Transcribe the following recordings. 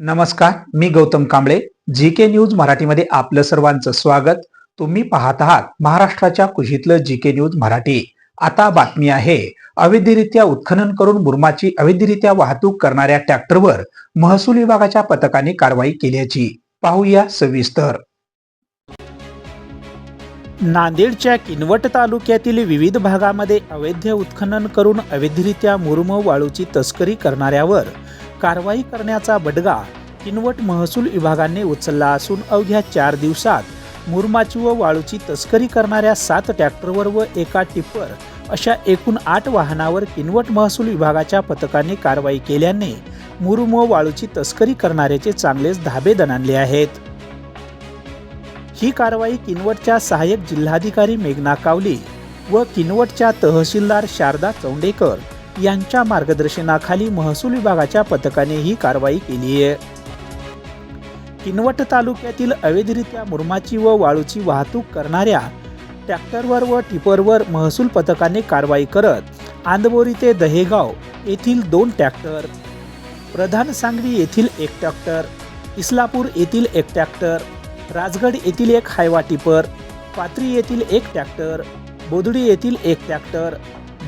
नमस्कार मी Gautam Kamble. G K news मराठीमध्ये आपलं सर्वांचं स्वागत. तुम्ही पाहत आहात महाराष्ट्राच्या कुशीतलं जी के न्यूज मराठी. आता बातमी आहे अवैधरित्या उत्खनन करून मुरमाची अवैधरित्या वाहतूक करणाऱ्या ट्रॅक्टरवर महसूल विभागाच्या पथकाने कारवाई केल्याची पाहूया सविस्तर. नांदेडच्या किनवट तालुक्यातील विविध भागामध्ये अवैध उत्खनन करून अवैधरित्या मुरुम वाळूची तस्करी करणाऱ्यावर कारवाई करण्याचा बडगा किनवट महसूल विभागाने उचलला असून अवघ्या चार दिवसात मुरमाची व वाळूची तस्करी करणाऱ्या सात ट्रॅक्टरवर व एका टिप्पर अशा एकूण आठ वाहनावर किनवट महसूल विभागाच्या पथकाने कारवाई केल्याने मुरुम व वाळूची तस्करी करणाऱ्याचे चांगलेच धाबे दणाणले आहेत. ही कारवाई किनवटच्या सहाय्यक जिल्हाधिकारी मेघना कावली व किनवटच्या तहसीलदार शारदा चौंडेकर यांच्या मार्गदर्शनाखाली महसूल विभागाच्या पथकाने ही कारवाई केली आहे. किनवट तालुक्यातील अवैधरित्या मुरमाची व वाळूची वाहतूक करणाऱ्या ट्रॅक्टरवर व टिपरवर महसूल पथकाने कारवाई करत आंदबोरी ते दहेगाव येथील दोन ट्रॅक्टर प्रधान सांगवी येथील एक ट्रॅक्टर इस्लापूर येथील एक ट्रॅक्टर राजगड येथील एक हायवा टिपर पात्री येथील एक ट्रॅक्टर बोदडी येथील एक ट्रॅक्टर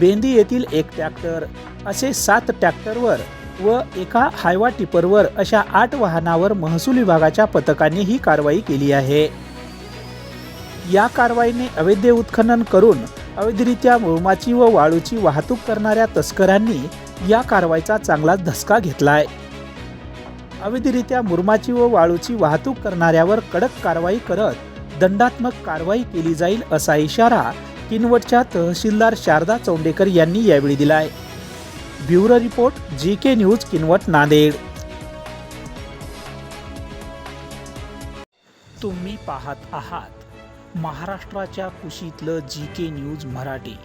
बेंदी येथील एक ट्रॅक्टर असे सात ट्रॅक्टरवर व एका हायवा टिपरवर अशा आठ वाहनावर महसूल विभागाच्या पथकाने ही कारवाई केली आहे. या कारवाईने अवैध उत्खनन करून अवैधरित्या मुळमाची व वाळूची वाहतूक करणाऱ्या तस्करांनी या कारवाईचा चांगलाच धसका घेतलाय. अवैधरित्या मुरमाची व वाळूची वाहतूक करणाऱ्यावर कडक कारवाई करत दंडात्मक कारवाई केली जाईल असा इशारा किनवटच्या तहसीलदार शारदा चौंडेकर यांनी यावेळी दिलाय. Bureau report G K news Kinwat Nanded. तुम्ही पाहत आहात महाराष्ट्राच्या कुशीतलं जी के न्यूज मराठी.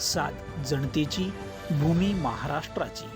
सात जनतेची भूमी महाराष्ट्राची.